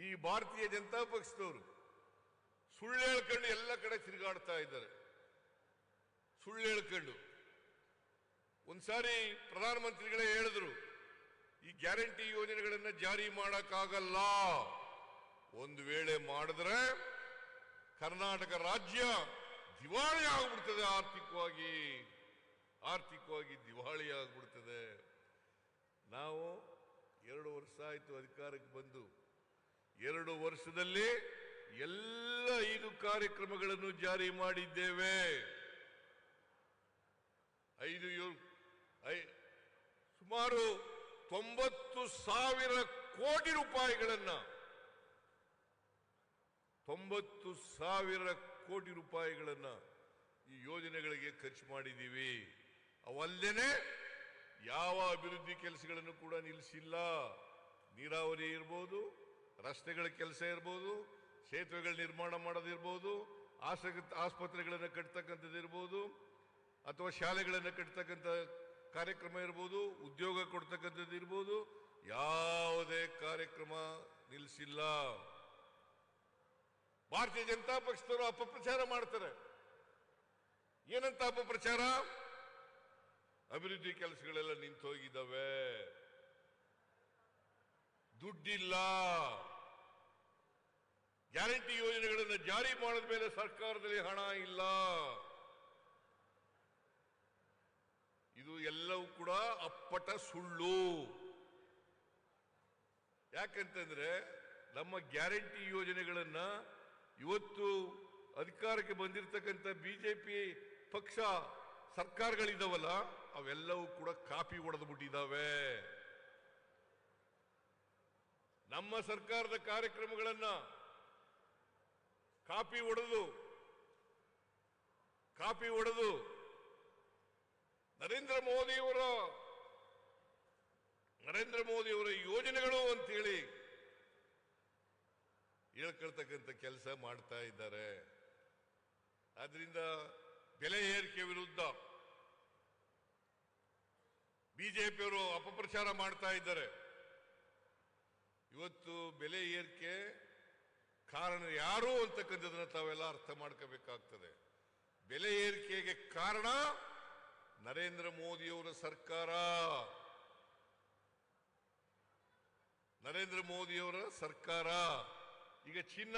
ಈ ಭಾರತೀಯ ಜನತಾ ಪಕ್ಷದವರು ಸುಳ್ಳು ಹೇಳ್ಕೊಂಡು ಎಲ್ಲ ಕಡೆ ತಿರುಗಾಡ್ತಾ ಇದ್ದಾರೆ. ಸುಳ್ಳು ಹೇಳ್ಕೊಂಡು. ಒಂದ್ಸಾರಿ ಪ್ರಧಾನಮಂತ್ರಿಗಳೇ ಹೇಳಿದ್ರು, ಈ ಗ್ಯಾರಂಟಿ ಯೋಜನೆಗಳನ್ನ ಜಾರಿ ಮಾಡಕ್ಕಾಗಲ್ಲ. ಒಂದು ವೇಳೆ ಮಾಡಿದ್ರೆ ಕರ್ನಾಟಕ ರಾಜ್ಯ ದಿವಾಳಿ ಆಗ್ಬಿಡ್ತದೆ ಆರ್ಥಿಕವಾಗಿ. ಆರ್ಥಿಕವಾಗಿ ದಿವಾಳಿ ಆಗ್ಬಿಡ್ತದೆ. ನಾವು ಎರಡು ವರ್ಷ ಆಯಿತು ಅಧಿಕಾರಕ್ಕೆ ಬಂದು ಎರಡು ವರ್ಷದಲ್ಲಿ ಎಲ್ಲ ಐದು ಕಾರ್ಯಕ್ರಮಗಳನ್ನು ಜಾರಿ ಮಾಡಿದ್ದೇವೆ. ಐದು ಸುಮಾರು ತೊಂಬತ್ತು ಸಾವಿರ ಕೋಟಿ ರೂಪಾಯಿಗಳನ್ನು, ತೊಂಬತ್ತು ಸಾವಿರ ಕೋಟಿ ರೂಪಾಯಿಗಳನ್ನು ಈ ಯೋಜನೆಗಳಿಗೆ ಖರ್ಚು ಮಾಡಿದ್ದೀವಿ. ಅವಲ್ಲದೆ ಯಾವ ಅಭಿವೃದ್ಧಿ ಕೆಲಸಗಳನ್ನು ಕೂಡ ನಿಲ್ಲಿಸಿಲ್ಲ ನೀರಾವರಿ ಇರ್ಬೋದು ರಸ್ತೆಗಳ ಕೆಲಸ ಇರ್ಬೋದು, ಸೇತುವೆಗಳ ನಿರ್ಮಾಣ ಮಾಡೋದಿರ್ಬೋದು, ಆಸಕ್ತ ಆಸ್ಪತ್ರೆಗಳನ್ನು ಕಟ್ತಕ್ಕಂಥದ್ದು ಇರ್ಬೋದು, ಅಥವಾ ಶಾಲೆಗಳನ್ನು ಕಟ್ತಕ್ಕಂಥ ಕಾರ್ಯಕ್ರಮ ಇರ್ಬೋದು, ಉದ್ಯೋಗ ಕೊಡ್ತಕ್ಕಂಥದ್ದು ಇರ್ಬೋದು, ಯಾವುದೇ ಕಾರ್ಯಕ್ರಮ ನಿಲ್ಲಿಸಿಲ್ಲ ಭಾರತೀಯ ಜನತಾ ಪಕ್ಷದವರು ಅಪಪ್ರಚಾರ ಮಾಡ್ತಾರೆ. ಏನಂತ ಅಪಪ್ರಚಾರ? ಅಭಿವೃದ್ಧಿ ಕೆಲಸಗಳೆಲ್ಲ ನಿಂತು ಹೋಗಿದ್ದಾವೆ ದುಡ್ಡಿಲ್ಲ. ಗ್ಯಾರಂಟಿ ಯೋಜನೆಗಳನ್ನು ಜಾರಿ ಮಾಡಿದ ಮೇಲೆ ಸರ್ಕಾರದಲ್ಲಿ ಹಣ ಇಲ್ಲ. ಇದು ಎಲ್ಲವೂ ಕೂಡ ಅಪ್ಪಟ ಸುಳ್ಳು. ಯಾಕಂತಂದ್ರೆ ನಮ್ಮ ಗ್ಯಾರಂಟಿ ಯೋಜನೆಗಳನ್ನ ಇವತ್ತು ಅಧಿಕಾರಕ್ಕೆ ಬಂದಿರತಕ್ಕಂಥ ಬಿಜೆಪಿ ಪಕ್ಷ ಸರ್ಕಾರಗಳಿದಾವಲ್ಲ ಅವೆಲ್ಲವೂ ಕೂಡ ಕಾಪಿ ಹೊಡೆದು ಬಿಟ್ಟಿದ್ದಾವೆ ನಮ್ಮ ಸರ್ಕಾರದ ಕಾರ್ಯಕ್ರಮಗಳನ್ನ ಕಾಪಿ ಒಡೆದು ಕಾಪಿ ಒಡೆದು ನರೇಂದ್ರ ಮೋದಿಯವರ ನರೇಂದ್ರ ಮೋದಿಯವರ ಯೋಜನೆಗಳು ಅಂತೇಳಿ ಹೇಳ್ಕೊಳ್ತಕ್ಕಂಥ ಕೆಲಸ ಮಾಡ್ತಾ ಇದ್ದಾರೆ. ಆದ್ರಿಂದ ಬೆಲೆ ಏರಿಕೆ ವಿರುದ್ಧ ಬಿಜೆಪಿಯವರು ಅಪಪ್ರಚಾರ ಮಾಡ್ತಾ ಇದ್ದಾರೆ. ಇವತ್ತು ಬೆಲೆ ಏರಿಕೆ ಕಾರಣ ಯಾರು ಅಂತಕ್ಕಂಥದ್ದನ್ನು ತಾವೆಲ್ಲ ಅರ್ಥ ಮಾಡ್ಕೋಬೇಕಾಗ್ತದೆ. ಬೆಲೆ ಏರಿಕೆಗೆ ಕಾರಣ ನರೇಂದ್ರ ಮೋದಿಯವರ ಸರ್ಕಾರ. ನರೇಂದ್ರ ಮೋದಿಯವರ ಸರ್ಕಾರ. ಈಗ ಚಿನ್ನ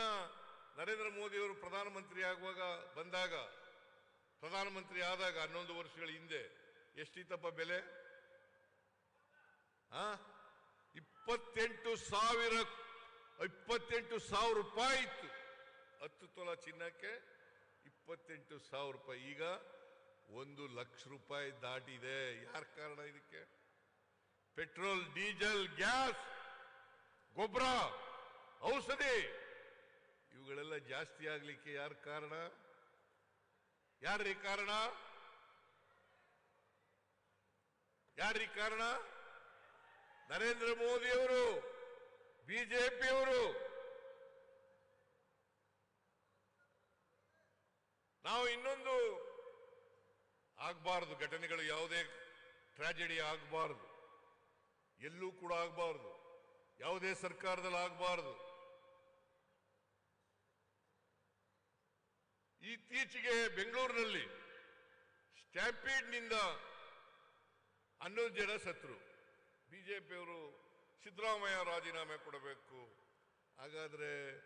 ನರೇಂದ್ರ ಮೋದಿಯವರು ಪ್ರಧಾನಮಂತ್ರಿ ಆಗುವಾಗ ಬಂದಾಗ, ಪ್ರಧಾನಮಂತ್ರಿ ಆದಾಗ ಹನ್ನೊಂದು ವರ್ಷಗಳ ಹಿಂದೆ ಎಷ್ಟಿತ್ತಪ್ಪ ಬೆಲೆ? ಇಪ್ಪತ್ತೆಂಟು ಸಾವಿರ ಇಪ್ಪತ್ತೆಂಟು ಸಾವಿರ ರೂಪಾಯಿ ಇತ್ತು ಹತ್ತು ತೊಲ ಚಿನ್ನಕ್ಕೆ ಇಪ್ಪತ್ತೆಂಟು ಸಾವಿರ ರೂಪಾಯಿ. ಈಗ ಒಂದು ಲಕ್ಷ ರೂಪಾಯಿ ದಾಟಿದೆ. ಯಾರ ಕಾರಣ ಇದಕ್ಕೆ? ಪೆಟ್ರೋಲ್, ಡೀಸೆಲ್, ಗ್ಯಾಸ್, ಗೊಬ್ಬರ, ಔಷಧಿ. ಇವುಗಳೆಲ್ಲ ಜಾಸ್ತಿ ಆಗ್ಲಿಕ್ಕೆ ಯಾರ ಕಾರಣ? ಯಾರ್ರೀ ಕಾರಣ? ಯಾರ್ರಿ ಕಾರಣ? ನರೇಂದ್ರ ಮೋದಿಯವರು. ಬಿಜೆಪಿಯವರು. ನಾವು ಇನ್ನೊಂದು ಆಗಬಾರದು, ಘಟನೆಗಳು ಯಾವುದೇ ಟ್ರಾಜಿಡಿ ಆಗಬಾರದು, ಎಲ್ಲೂ ಕೂಡ ಆಗಬಾರದು, ಯಾವುದೇ ಸರ್ಕಾರದಲ್ಲಿ ಆಗಬಾರದು. ಇತ್ತೀಚೆಗೆ ಬೆಂಗಳೂರಿನಲ್ಲಿ ಸ್ಟ್ಯಾಂಪೀಡ್ನಿಂದ ಹನ್ನೊಂದು ಜನ ಸತ್ರು. ಬಿಜೆಪಿಯವರು ಸಿದ್ದರಾಮಯ್ಯ ರಾಜೀನಾಮೆ ಕೊಡಬೇಕು. ಹಾಗಾದ್ರೆ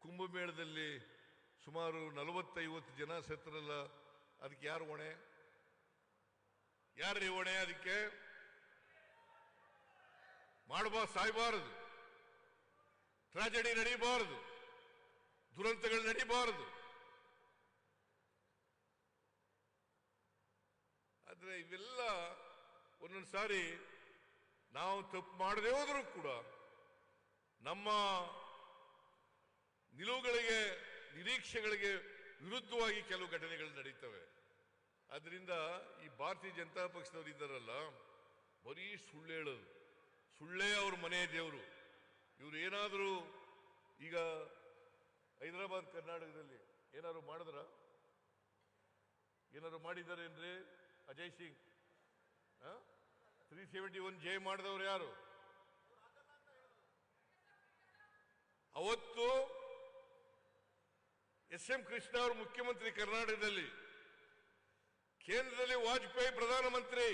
ಕುಂಭಮೇಳದಲ್ಲಿ ಸುಮಾರು ನಲವತ್ತೈವತ್ತು ಜನ ಸತ್ರಲ್ಲ ಅದಕ್ಕೆ ಯಾರು ಹೊಣೆ? ಯಾರ್ರೀ ಹೊಣೆ ಅದಕ್ಕೆ? ಮಾಡಬಾ ಸಾಯಬಾರದು. ಟ್ರಾಜಡಿ ನಡೀಬಾರದು. ದುರಂತಗಳು ನಡೀಬಾರದು. ಆದರೆ ಇವೆಲ್ಲ ಒಂದೊಂದು ಸಾರಿ ನಾವು ತಪ್ಪು ಮಾಡದೇ ಹೋದರೂ ಕೂಡ ನಮ್ಮ ನಿಲುವುಗಳಿಗೆ, ನಿರೀಕ್ಷೆಗಳಿಗೆ ವಿರುದ್ಧವಾಗಿ ಕೆಲವು ಘಟನೆಗಳು ನಡೀತವೆ. ಆದ್ದರಿಂದ ಈ ಭಾರತೀಯ ಜನತಾ ಪಕ್ಷದವರು ಇದ್ದಾರಲ್ಲ, ಬರೀ ಸುಳ್ಳು ಹೇಳೋದು. ಸುಳ್ಳೇ ಅವ್ರ ಮನೆ ದೇವರು. ಇವರು ಏನಾದರೂ ಈಗ ಹೈದರಾಬಾದ್, ಕರ್ನಾಟಕದಲ್ಲಿ ಏನಾದ್ರು ಮಾಡಿದ್ರ? ಏನಾದ್ರು ಮಾಡಿದ್ದಾರೆ ಅಂದರೆ Ajay Singh three seventy one J ಮಾಡಿದವರು ಯಾರು? ಅವತ್ತು ಎಸ್ ಎಂ ಕೃಷ್ಣ ಅವರು ಮುಖ್ಯಮಂತ್ರಿ ಕರ್ನಾಟಕದಲ್ಲಿ ಕೇಂದ್ರದಲ್ಲಿ ವಾಜಪೇಯಿ ಪ್ರಧಾನಮಂತ್ರಿ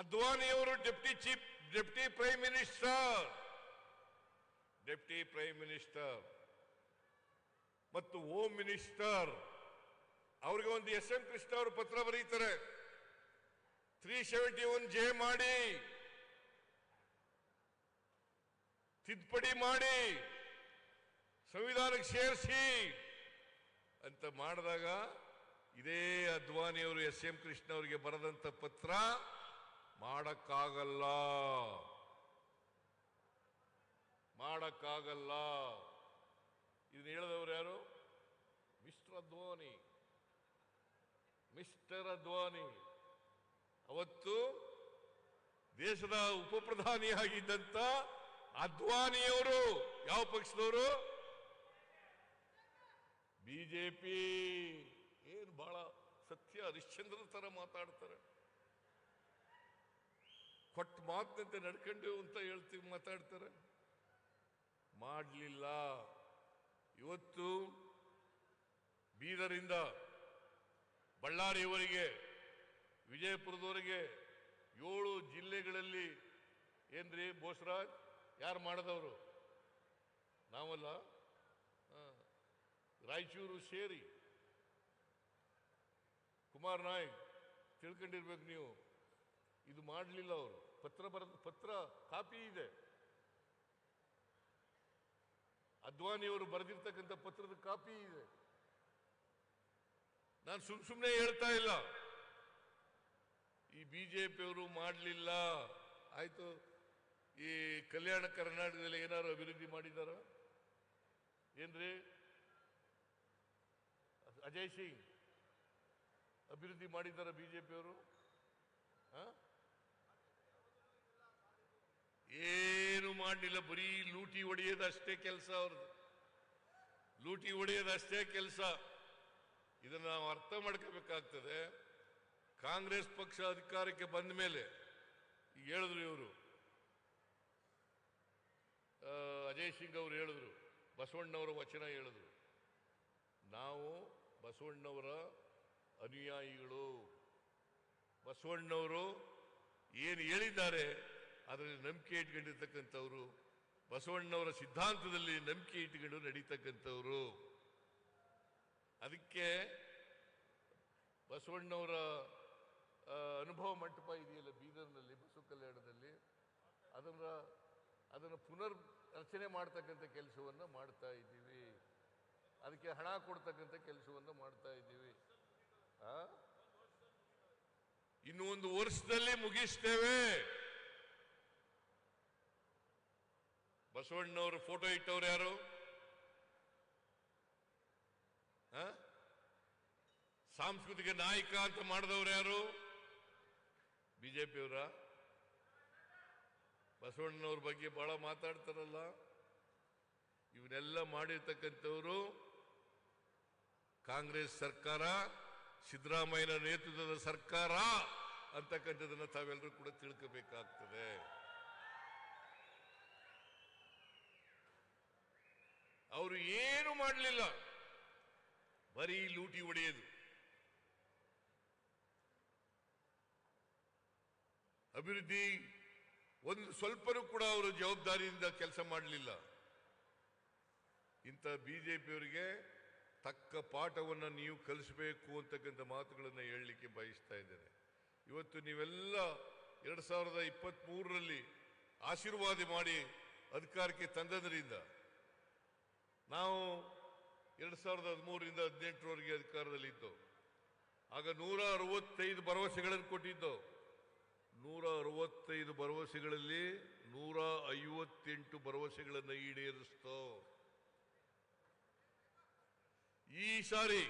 ಅದ್ವಾನಿಯವರು deputy chief, deputy prime minister, deputy prime minister ಮತ್ತು ಹೋಮ್ ಮಿನಿಸ್ಟರ್. ಅವ್ರಿಗೆ ಒಂದು ಎಸ್ ಎಂ ಕೃಷ್ಣ ಅವರು ಪತ್ರ ಬರೀತಾರೆ. ತ್ರೀ ಸೆವೆಂಟಿ ಒನ್ ಜೆ ಮಾಡಿ, ತಿದ್ದುಪಡಿ ಮಾಡಿ, ಸಂವಿಧಾನಕ್ಕೆ ಸೇರಿಸಿ ಅಂತ ಮಾಡಿದಾಗ ಇದೇ ಅದ್ವಾನಿಯವರು ಎಸ್ ಎಂ ಕೃಷ್ಣ ಅವರಿಗೆ ಬರೆದಂತ ಪತ್ರ ಮಾಡಕ್ಕಾಗಲ್ಲ. ಮಾಡಕ್ಕಾಗಲ್ಲ. ಇದನ್ನ ಹೇಳಿದವರು ಯಾರು? ಮಿಸ್ಟರ್ ಅದ್ವಾನಿ. ಮಿಸ್ಟರ್ ಅದ್ವಾನಿ. ಅವತ್ತು ದೇಶದ ಉಪ ಪ್ರಧಾನಿಯಾಗಿದ್ದಂತ ಅದ್ವಾನಿಯವರು ಯಾವ ಪಕ್ಷದವರು? ಬಿಜೆಪಿ. ಏನು ಬಹಳ ಸತ್ಯ ಹರಿಶ್ಚಂದ್ರ ತರ ಮಾತಾಡ್ತಾರೆ. ಕೊಟ್ಟ ಮಾತಿನಂತೆ ನಡ್ಕೊಂಡು ಅಂತ ಹೇಳ್ತೀವಿ ಮಾತಾಡ್ತಾರೆ. ಮಾಡಲಿಲ್ಲ. ಇವತ್ತು ಬೀದರಿಂದ ಬಳ್ಳಾರಿಯವರೆಗೆ ವಿಜಯಪುರದವರೆಗೆ ಏಳು ಜಿಲ್ಲೆಗಳಲ್ಲಿ ಏನ್ರಿ ಬೋಸರಾಜ್? ಯಾರು ಮಾಡಿದವರು? ನಾವಲ್ಲ. ರಾಯಚೂರು ಸೇರಿ. ಕುಮಾರ್ ನಾಯಕ್, ತಿಳ್ಕೊಂಡಿರ್ಬೇಕು ನೀವು. ಇದು ಮಾಡಲಿಲ್ಲ ಅವರು. ಪತ್ರ ಬರೆದ, ಪತ್ರ ಕಾಪಿ ಇದೆ. ಅದ್ವಾನಿಯವರು ಬರೆದಿರ್ತಕ್ಕಂಥ ಪತ್ರದ ಕಾಪಿ ಇದೆ. ನಾನು ಸುಮ್ ಸುಮ್ಮನೆ ಹೇಳ್ತಾ ಇಲ್ಲ. ಈ ಬಿ ಜೆ ಪಿಯವರು ಮಾಡಲಿಲ್ಲ. ಆಯಿತು. ಈ ಕಲ್ಯಾಣ ಕರ್ನಾಟಕದಲ್ಲಿ ಏನಾದ್ರು ಅಭಿವೃದ್ಧಿ ಮಾಡಿದಾರ? ಏನ್ರಿ? ಅಜಯ್ ಸಿಂಗ್ ಅಭಿವೃದ್ಧಿ ಮಾಡಿದಾರ ಪಿಯವರು ಏನು ಮಾಡಲಿಲ್ಲ. ಬರೀ ಲೂಟಿ ಹೊಡೆಯೋದಷ್ಟೇ ಕೆಲಸ ಅವ್ರದ್ದು. ಲೂಟಿ ಹೊಡೆಯೋದಷ್ಟೇ ಕೆಲಸ. ಇದನ್ನ ನಾವು ಅರ್ಥ ಮಾಡ್ಕೋಬೇಕಾಗ್ತದೆ. ಕಾಂಗ್ರೆಸ್ ಪಕ್ಷ ಅಧಿಕಾರಕ್ಕೆ ಬಂದ ಮೇಲೆ ಈಗ ಹೇಳಿದ್ರು ಇವರು. ಅಜಯ್ ಸಿಂಗ್ ಅವರು ಹೇಳಿದ್ರು, ಬಸವಣ್ಣವರ ವಚನ ಹೇಳಿದ್ರು. ನಾವು ಬಸವಣ್ಣವರ ಅನುಯಾಯಿಗಳು. ಬಸವಣ್ಣವರು ಏನು ಹೇಳಿದ್ದಾರೆ, ಅದರಲ್ಲಿ ನಂಬಿಕೆ ಇಟ್ಕೊಂಡಿರ್ತಕ್ಕಂಥವ್ರು, ಬಸವಣ್ಣವರ ಸಿದ್ಧಾಂತದಲ್ಲಿ ನಂಬಿಕೆ ಇಟ್ಕೊಂಡು ನಡೀತಕ್ಕಂಥವ್ರು. ಅದಕ್ಕೆ ಬಸವಣ್ಣವರ ಅನುಭವ ಮಂಟಪ ಇದೆಯಲ್ಲ ಬೀದರ್ನಲ್ಲಿ, ಬಸವ ಕಲ್ಯಾಣದಲ್ಲಿ. ಅದನ್ನು ಅದನ್ನು ಪುನರ್ ರಚನೆ ಮಾಡ್ತಕ್ಕಂಥ ಕೆಲಸವನ್ನು ಮಾಡ್ತಾ ಇದ್ದೀವಿ. ಅದಕ್ಕೆ ಹಣ ಕೊಡ್ತಕ್ಕಂಥ ಕೆಲಸವನ್ನು ಮಾಡ್ತಾ ಇದ್ದೀವಿ? ಇನ್ನು ಒಂದು ವರ್ಷದಲ್ಲಿ ಮುಗಿಸ್ತೇವೆ. ಬಸವಣ್ಣವರು ಫೋಟೋ ಇಟ್ಟವ್ರು ಯಾರು? ಸಾಂಸ್ಕೃತಿಕ ನಾಯಕ ಅಂತ ಮಾಡಿದವ್ರು ಯಾರು? ಬಿಜೆಪಿಯವರ? ಬಸವಣ್ಣನವ್ರ ಬಗ್ಗೆ ಬಹಳ ಮಾತಾಡ್ತಾರಲ್ಲ. ಇವನ್ನೆಲ್ಲ ಮಾಡಿರ್ತಕ್ಕಂಥವರು ಕಾಂಗ್ರೆಸ್ ಸರ್ಕಾರ, ಸಿದ್ದರಾಮಯ್ಯನ ನೇತೃತ್ವದ ಸರ್ಕಾರ ಅಂತಕ್ಕಂಥದ್ದನ್ನ ತಾವೆಲ್ಲರೂ ಕೂಡ ತಿಳ್ಕೋಬೇಕಾಗ್ತದೆ. ಅವರು ಏನು ಮಾಡಲಿಲ್ಲ. ಬರೀ ಲೂಟಿ ಹೊಡೆಯೋದು. ಅಭಿವೃದ್ಧಿ ಒಂದು ಸ್ವಲ್ಪನೂ ಕೂಡ ಅವರು ಜವಾಬ್ದಾರಿಯಿಂದ ಕೆಲಸ ಮಾಡಲಿಲ್ಲ. ಇಂಥ ಬಿಜೆಪಿಯವರಿಗೆ ತಕ್ಕ ಪಾಠವನ್ನು ನೀವು ಕಲಿಸಬೇಕು ಅಂತಕ್ಕಂಥ ಮಾತುಗಳನ್ನು ಹೇಳಲಿಕ್ಕೆ ಬಯಸ್ತಾ ಇದ್ದೇನೆ. ಇವತ್ತು ನೀವೆಲ್ಲ ಎರಡು ಸಾವಿರದ ಇಪ್ಪತ್ತ್ ಮೂರರಲ್ಲಿ ಆಶೀರ್ವಾದ ಮಾಡಿ ಅಧಿಕಾರಕ್ಕೆ ತಂದದ್ರಿಂದ ನಾವು ಎರಡು ಸಾವಿರದ ಹದಿಮೂರರಿಂದ ಹದಿನೆಂಟರವರೆಗೆ ಅಧಿಕಾರದಲ್ಲಿದ್ದು, ಆಗ ನೂರ ಅರವತ್ತೈದು ಭರವಸೆಗಳನ್ನು ಕೊಟ್ಟಿದ್ದು ನೂರ ಅರವತ್ತೈದು ಭರವಸೆಗಳಲ್ಲಿ ನೂರ ಐವತ್ತೆಂಟು ಭರವಸೆಗಳನ್ನು ಈಡೇರಿಸ್ತೋ. ಈ ಸಾರಿ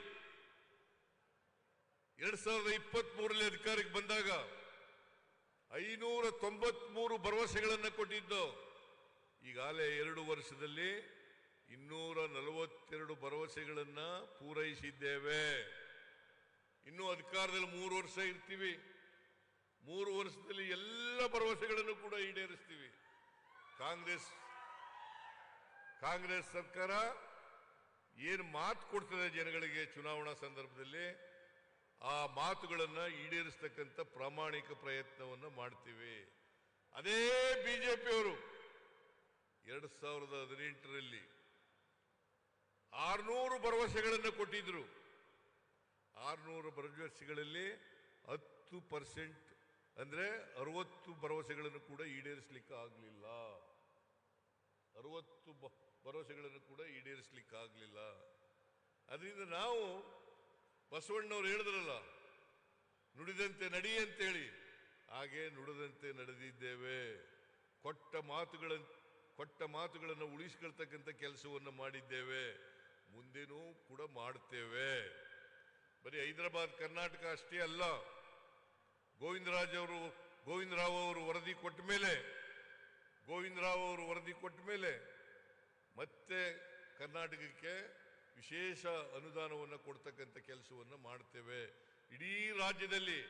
ಎರಡ್ ಸಾವಿರದ ಇಪ್ಪತ್ತ್ ಮೂರರಲ್ಲಿ ಅಧಿಕಾರಕ್ಕೆ ಬಂದಾಗ ಐನೂರ ತೊಂಬತ್ಮೂರು ಭರವಸೆಗಳನ್ನು ಕೊಟ್ಟಿದ್ದು. ಈಗಾಗಲೇ ಎರಡು ವರ್ಷದಲ್ಲಿ ಇನ್ನೂರ ನಲವತ್ತೆರಡು ಭರವಸೆಗಳನ್ನು ಪೂರೈಸಿದ್ದೇವೆ. ಇನ್ನು ಅಧಿಕಾರದಲ್ಲಿ ಮೂರು ವರ್ಷ ಇರ್ತೀವಿ. ಮೂರು ವರ್ಷದಲ್ಲಿ ಎಲ್ಲ ಭರವಸೆಗಳನ್ನು ಕೂಡ ಈಡೇರಿಸ್ತೀವಿ. ಕಾಂಗ್ರೆಸ್ ಕಾಂಗ್ರೆಸ್ ಸರ್ಕಾರ ಏನು ಮಾತು ಕೊಡ್ತದೆ ಜನಗಳಿಗೆ ಚುನಾವಣಾ ಸಂದರ್ಭದಲ್ಲಿ, ಆ ಮಾತುಗಳನ್ನು ಈಡೇರಿಸ್ತಕ್ಕಂಥ ಪ್ರಾಮಾಣಿಕ ಪ್ರಯತ್ನವನ್ನು ಮಾಡ್ತೀವಿ. ಅದೇ ಬಿಜೆಪಿಯವರು ಎರಡು ಸಾವಿರದ ಹದಿನೆಂಟರಲ್ಲಿ ಆರ್ನೂರು ಭರವಸೆಗಳನ್ನು ಕೊಟ್ಟಿದ್ರು. ಆರ್ನೂರು ಭರವಸೆಗಳಲ್ಲಿ ಹತ್ತು ಪರ್ಸೆಂಟ್ ಅಂದ್ರೆ ಅರವತ್ತು ಭರವಸೆಗಳನ್ನು ಕೂಡ ಈಡೇರಿಸಲಿಕ್ಕೆ ಆಗಲಿಲ್ಲ ಅರವತ್ತು ಬ- ಭರವಸೆಗಳನ್ನು ಕೂಡ ಈಡೇರಿಸಲಿಕ್ಕೆ ಆಗಲಿಲ್ಲ ಅದರಿಂದ ನಾವು ಬಸವಣ್ಣವ್ರು ಹೇಳಿದ್ರಲ್ಲ, ನುಡಿದಂತೆ ನಡಿ ಅಂತೇಳಿ. ಹಾಗೆ ನುಡಿದಂತೆ ನಡೆದಿದ್ದೇವೆ. ಕೊಟ್ಟ ಮಾತುಗಳ ಕೊಟ್ಟ ಮಾತುಗಳನ್ನು ಉಳಿಸ್ಕೊಳ್ತಕ್ಕಂಥ ಕೆಲಸವನ್ನು ಮಾಡಿದ್ದೇವೆ. ಮುಂದೆನೂ ಕೂಡ ಮಾಡ್ತೇವೆ. ಬರೀ ಹೈದರಾಬಾದ್, ಕರ್ನಾಟಕ ಅಷ್ಟೇ ಅಲ್ಲ. ಗೋವಿಂದರಾಜ್ ಅವರು ಗೋವಿಂದರಾವ್ ಅವರು ವರದಿ ಕೊಟ್ಟ ಮೇಲೆ ಗೋವಿಂದರಾವ್ ಅವರು ವರದಿ ಕೊಟ್ಟ ಮೇಲೆ ಮತ್ತೆ ಕರ್ನಾಟಕಕ್ಕೆ ವಿಶೇಷ ಅನುದಾನವನ್ನು ಕೊಡ್ತಕ್ಕಂಥ ಕೆಲಸವನ್ನು ಮಾಡ್ತೇವೆ. ಇಡೀ ರಾಜ್ಯದಲ್ಲಿ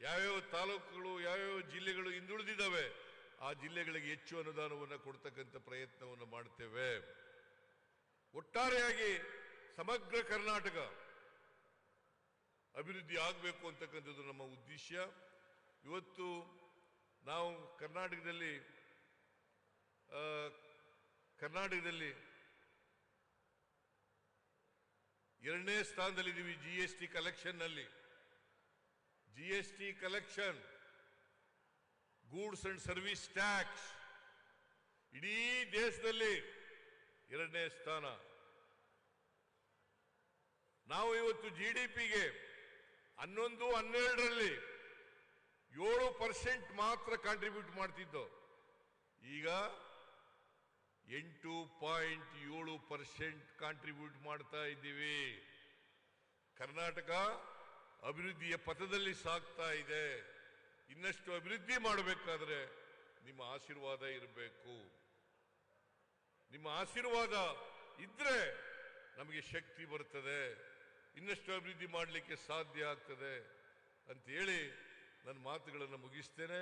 ಯಾವ್ಯಾವ ತಾಲೂಕುಗಳು, ಯಾವ್ಯಾವ ಜಿಲ್ಲೆಗಳು ಹಿಂದುಳಿದಿದ್ದಾವೆ, ಆ ಜಿಲ್ಲೆಗಳಿಗೆ ಹೆಚ್ಚು ಅನುದಾನವನ್ನು ಕೊಡ್ತಕ್ಕಂಥ ಪ್ರಯತ್ನವನ್ನು ಮಾಡ್ತೇವೆ. ಒಟ್ಟಾರೆಯಾಗಿ ಸಮಗ್ರ ಕರ್ನಾಟಕ ಅಭಿವೃದ್ಧಿ ಆಗಬೇಕು ಅಂತಕ್ಕಂಥದ್ದು ನಮ್ಮ ಉದ್ದೇಶ. ಇವತ್ತು ನಾವು ಕರ್ನಾಟಕದಲ್ಲಿ ಕರ್ನಾಟಕದಲ್ಲಿ ಎರಡನೇ ಸ್ಥಾನದಲ್ಲಿದ್ದೀವಿ G S T ಕಲೆಕ್ಷನ್ನಲ್ಲಿ G S T collection goods and service tax ಇಡೀ ದೇಶದಲ್ಲಿ ಎರಡನೇ ಸ್ಥಾನ. ನಾವು ಇವತ್ತು ಜಿ ಡಿ ಪಿಗೆ ಹನ್ನೊಂದು, ಹನ್ನೆರಡರಲ್ಲಿ ಏಳು ಪರ್ಸೆಂಟ್ ಮಾತ್ರ ಕಾಂಟ್ರಿಬ್ಯೂಟ್ ಮಾಡ್ತಿದ್ದು. ಈಗ ಎಂಟು ಪಾಯಿಂಟ್ ಏಳು ಪರ್ಸೆಂಟ್ ಕಾಂಟ್ರಿಬ್ಯೂಟ್ ಮಾಡ್ತಾ ಇದ್ದೀವಿ. ಕರ್ನಾಟಕ ಅಭಿವೃದ್ಧಿಯ ಪಥದಲ್ಲಿ ಸಾಗ್ತಾ ಇದೆ. ಇನ್ನಷ್ಟು ಅಭಿವೃದ್ಧಿ ಮಾಡಬೇಕಾದ್ರೆ ನಿಮ್ಮ ಆಶೀರ್ವಾದ ಇರಬೇಕು. ನಿಮ್ಮ ಆಶೀರ್ವಾದ ಇದ್ರೆ ನಮಗೆ ಶಕ್ತಿ ಬರ್ತದೆ. ಇನ್ನಷ್ಟು ಅಭಿವೃದ್ಧಿ ಮಾಡಲಿಕ್ಕೆ ಸಾಧ್ಯ ಆಗ್ತದೆ ಅಂತ ಹೇಳಿ ನನ್ನ ಮಾತುಗಳನ್ನು ಮುಗಿಸ್ತೇನೆ.